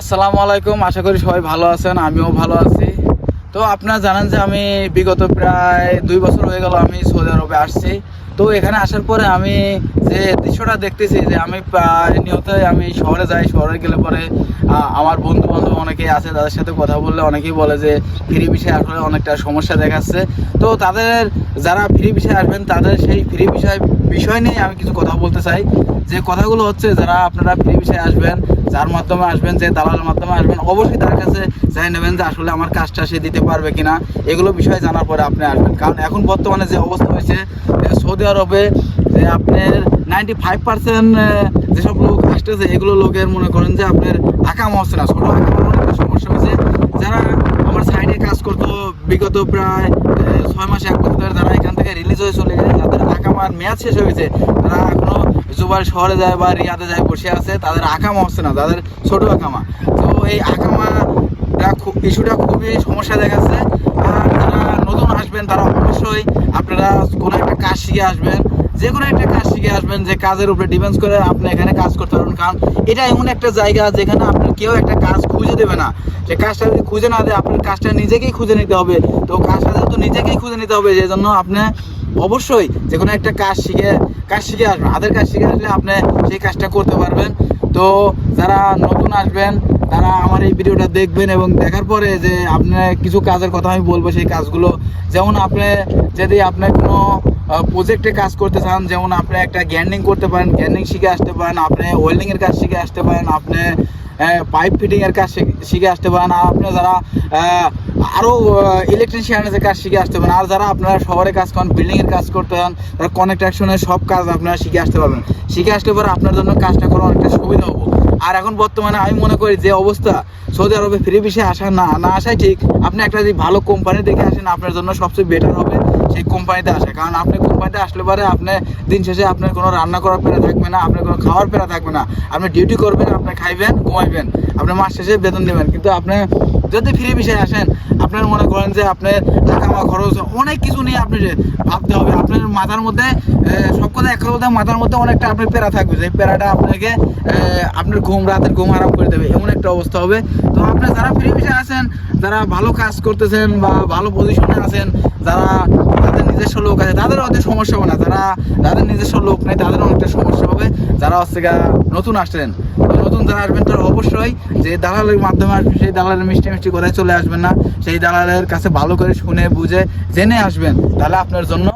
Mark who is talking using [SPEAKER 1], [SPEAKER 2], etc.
[SPEAKER 1] আসসালামু আলাইকুম, আশা করি সবাই ভালো আছেন, আমিও ভালো আছি। তো আপনারা জানেন যে আমি বিগত প্রায় দুই বছর হয়ে গেল আমি সৌদি আরবে আসছি। তো এখানে আসার পরে আমি যে দৃশ্যটা দেখতেছি যে আমি প্রায় নিয়ত আমি শহরে যাই, শহরে গেলে পরে আমার বন্ধু বান্ধব অনেকেই আছে, তাদের সাথে কথা বললে অনেকেই বলে যে ফ্রি বিষয়ে আসলে অনেকটা সমস্যা দেখাচ্ছে। তো তাদের যারা ফ্রি বিষয়ে আসবেন, তাদের সেই ফ্রি বিষয় বিষয় নিয়ে আমি কিছু কথা বলতে চাই। যে কথাগুলো হচ্ছে, যারা আপনারা ফ্রি বিষয়ে আসবেন যার মাধ্যমে আসবেন, যে দালালের মাধ্যমে আসবেন, অবশ্যই তার কাছে জানিয়ে নেবেন যে আসলে আমার কাজটা সে দিতে পারবে কিনা। এগুলো বিষয়ে জানার পরে আপনি আসবেন। কারণ এখন বর্তমানে যে অবস্থা হয়েছে সৌদি আরবে যে আপনার নাইনটি ফাইভ পার্সেন্ট যেসব লোক আসতেছে, এগুলো লোকের মনে করেন যে আপনার আকাম হচ্ছে না ছোটো অনেকটা সমস্যা হয়েছে যারা আমার সাইডে কাজ করতো, বিগত প্রায় ছয় মাস, এক বছর ধরে এখান থেকে রিলিজ হয়ে চলে গেছে। যাদের আকামার মেয়াদ শেষ হয়েছে তারা এখনও জুবাই শহরে যায় বা রিয়াদে যায়, বসে আছে, তাদের আকামা হচ্ছে না, তাদের ছোট আকামা। তো এই আকামাটা খুব ইস্যুটা খুবই সমস্যা দেখাচ্ছে। আর যারা নতুন আসবেন, তারা অবশ্যই আপনারা কোনো একটা কাজ শিখে আসবেন যে কোনো একটা কাজ শিখে আসবেন, যে কাজের উপরে ডিপেন্স করে আপনি এখানে কাজ করতে পারবেন। কারণ এটা এমন একটা জায়গা যেখানে আপনার কেউ একটা কাজ খুঁজে দেবে না। যে কাজটা যদি খুঁজে না দেয়, আপনার কাজটা নিজেকেই খুঁজে নিতে হবে। তো কাজটা তো নিজেকেই খুঁজে নিতে হবে যে জন্য আপনি অবশ্যই যে কোনো একটা কাজ শিখে কাজ শিখে আসবেন হাতের কাজ শিখে আসলে আপনি সেই কাজটা করতে পারবেন। তো যারা নতুন আসবেন, তারা আমার এই ভিডিওটা দেখবেন এবং দেখার পরে যে আপনার কিছু কাজের কথা আমি বলব, সেই কাজগুলো। যেমন আপনি যদি আপনার কোনো প্রজেক্টে কাজ করতে চান, যেমন আপনি একটা গ্যান্ডিং করতে পারেন গ্যান্ডিং শিখে আসতে পারেন, আপনি ওয়েল্ডিংয়ের কাজ শিখে আসতে পারেন, আপনি পাইপ ফিটিংয়ের কাজ শিখে- আসতে পারেন। আর আপনি যারা আহ, আরও ইলেকট্রিশিয়ানের কাজ শিখে আসতে পারেন আর যারা আপনারা শহরে কাজ করেন বিল্ডিং এর কাজ করতে হন তারা কনেকট্রাকশনের সব কাজ আপনারা শিখে আসতে পারবেন। শিখে আসতে পারে আপনার জন্য কাজটা করা অনেকটা সুবিধা হব। আর এখন বর্তমানে আমি মনে করি যে অবস্থা সৌদি আরবে ফ্রি বিষয়ে আসা না না আসাই ঠিক। আপনি একটা যদি ভালো কোম্পানি দেখে আসেন আপনার জন্য সবচেয়ে বেটার হবে সেই কোম্পানিতে আসা। কারণ আপনি কোম্পানিতে আসলে পরে আপনি দিন শেষে আপনার কোনো রান্না করার পেরা থাকবে না আপনার কোনো খাওয়ার পেরা থাকবে না। আপনি ডিউটি করবেন আপনি খাইবেন ঘুমাইবেন। আপনি মাস শেষে বেতন দেবেন। কিন্তু আপনি যদি ফ্রি বিষয়ে আসেন, আপনার মনে করেন যে আপনার টাকা খরচ, অনেক কিছু নিয়ে আপনি ভাবতে হবে। আপনার মাথার মধ্যে সব কথা এক কথা মাথার মধ্যে অনেকটা আপনার প্যারা থাকবে। যে প্যারাটা আপনাকে আপনার ঘুম, রাতের ঘুম আরাম করে দেবে। এমন একটা অবস্থা হবে। তো আপনার যারা ফ্রি বিষয়ে আছেন যারা ভালো কাজ করতেছেন বা ভালো পজিশনে আছেন, যারা তাদের নিজস্ব লোক আছে, তাদের অত সমস্যা হবে না। যারা, যাদের নিজস্ব লোক নেই, তাদের অনেকটা সমস্যা হবে। যারা হচ্ছে নতুন আসছেন নতুন আসবেন তারা অবশ্যই। যে দালালের মাধ্যমে আসবেন সেই দালালের মিষ্টি মিষ্টি করে চলে আসবেন না। সেই দালালের কাছে ভালো করে শুনে, বুঝে, জেনে আসবেন। তাহলে আপনার জন্য